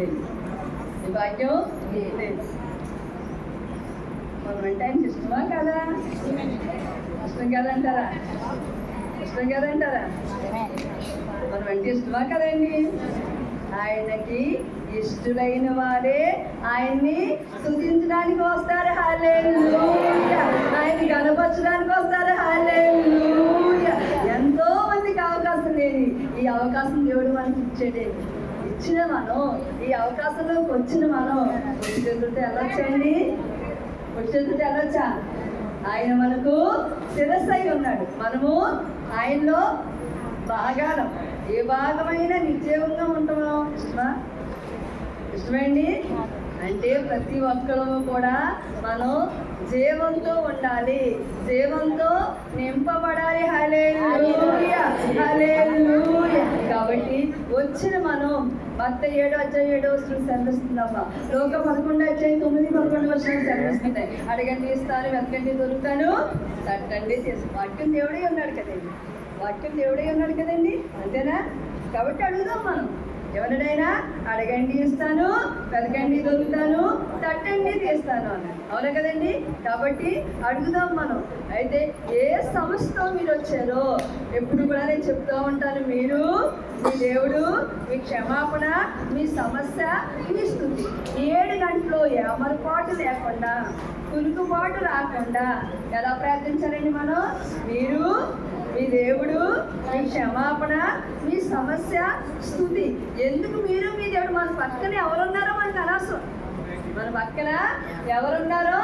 లేదు భాగ్యం లేదు మనం అంటే ఆయనకి ఇష్టమా కదా? ఇష్టం కదంటారా? ఇష్టం కదంటారా? మనం అంటే ఇష్టమా కదండి? ఆయనకి ఇష్టమైన వారే ఆయన్ని స్థుతించడానికి వస్తారు. హాలే ఆయన కనపరచడానికి వస్తారు. హాలే ఎంతో మందికి అవకాశం లేదు ఈ అవకాశం దేవుడు మనకి ఇచ్చేదే ఇచ్చిన మనం ఈ అవకాశంలోకి వచ్చిన మనం వచ్చి వెళ్ళొచ్చండి వచ్చి వెళ్ళొచ్చా ఆయన మనకు శిరస్సై ఉన్నాడు. మనము ఆయనలో భాగాలం. ఏ భాగమైనా నిశ్చయంగా ఉంటామో? ఇష్టమండి అంటే ప్రతి ఒక్కరూ కూడా మనం జీవంతో ఉండాలి. జీవంతో నింపబడాలి. హలే హలే కాబట్టి వచ్చిన మనం పత్త ఏడు అధ్యాయ ఏడో వస్తువులు సెలవిస్తుందమ్మా లోక పదకొండు అధ్యాయ తొమ్మిది పదకొండు వర్షాలు సెలవిస్తున్నాయి. అడగండి ఇస్తాను వెతకండి దొరుకుతాను. తట్టండి చేసి వాక్యం దేవుడే ఉన్నాడు కదండి. వాక్యం దేవుడే ఉన్నాడు కదండి. అంతేనా? కాబట్టి అడుగుదాం మనం. ఎవరినైనా అడగండి ఇస్తాను వెతకండి దొరుకుతాను తట్టండి తీస్తాను అన్నాడు. అవునా కదండి? కాబట్టి అడుగుదాం మనం. అయితే ఏ సమస్యతో మీరు వచ్చారో ఎప్పుడు కూడా నేను చెప్తూ ఉంటాను. మీరు మీ దేవుడు మీ క్షమాపణ మీ సమస్య మీ స్థుతి. ఏడు గంటలో ఏమరపాటు లేకుండా కునుకుబాటు రాకుండా ఎలా ప్రార్థించాలండి మనం? మీరు మీ దేవుడు మీ క్షమాపణ మీ సమస్య స్థుతి. ఎందుకు మీరు మీ దేవుడు? మన పక్కన ఎవరున్నారో మనకు అనవసరం. మన పక్కన ఎవరున్నారో